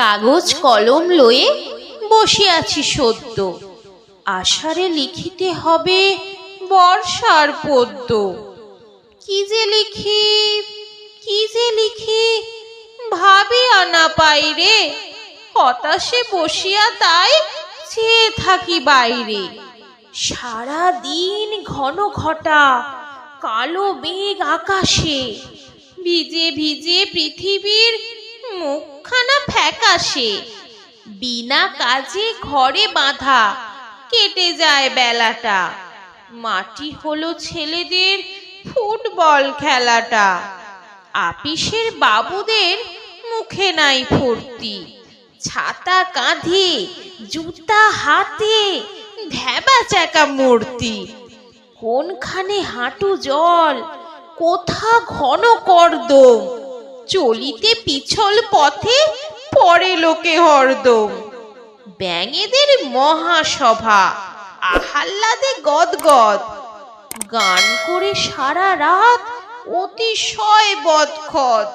কাগজ, কলম লয়ে বসে আছি সদ্য। আষাঢ়ে লিখিতে হবে বর্ষার পদ্য। কি যে লিখি, কি যে লিখি, ভাবিয়া না পাই রে। হতাশে বসিয়া তাই চেয়ে থাকি বাইরে। সারা দিন ঘন ঘটা, কালো মেঘ আকাশে, ভিজে ভিজে মুখখানা ফ্যাকাশে বিনা কাজে ঘরে বাঁধা কেটে যায় বেলাটা। মাটি হলো ছেলেদের ফুটবল খেলাটা। আপিসের বাবুদের মুখে নাই ফুর্তি। ছাতা কাঁধে, জুতা হাতে ঢেবা চাকা মূর্তি। কোনখানে হাঁটু জল, কোথা ঘন কর্দম। চলিতে পিছল পথে লোকে হরদম। ব্যাঙেদের মহাসভা আহাল্লাদে গদগদ। গান করে সারা রাত অতিশয় বদখত